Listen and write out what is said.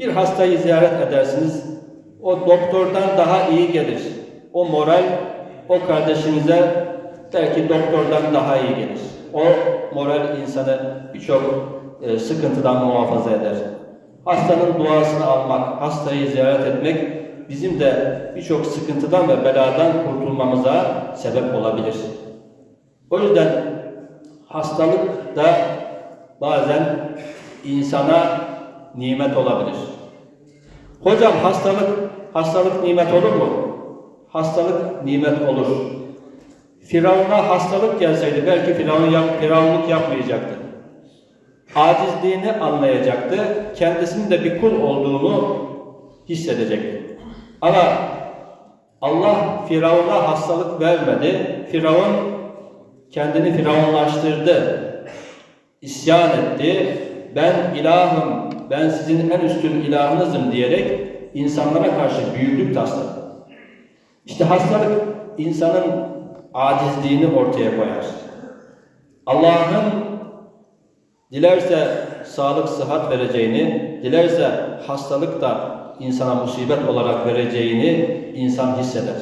Bir hastayı ziyaret edersiniz, o doktordan daha iyi gelir. O moral o kardeşinize belki doktordan daha iyi gelir. O moral insanı birçok e, sıkıntıdan muhafaza eder. Hastanın duasını almak, hastayı ziyaret etmek bizim de birçok sıkıntıdan ve beladan kurtulmamıza sebep olabilir. O yüzden hastalık da bazen insana nimet olabilir. Hocam hastalık hastalık nimet olur mu? Hastalık nimet olur. Firavun'a hastalık gelseydi belki Firavun yap, Firavunluk yapmayacaktı. Acizliğini anlayacaktı. Kendisinin de bir kul olduğunu hissedecekti. Ama Allah Firavun'a hastalık vermedi. Firavun kendini firavunlaştırdı. İsyan etti. Ben ilahım, ben sizin en üstün ilahınızım diyerek insanlara karşı büyüklük tasladı. İşte hastalık insanın acizliğini ortaya koyar. Allah'ın dilerse sağlık, sıhhat vereceğini, dilerse hastalık da insana musibet olarak vereceğini insan hisseder.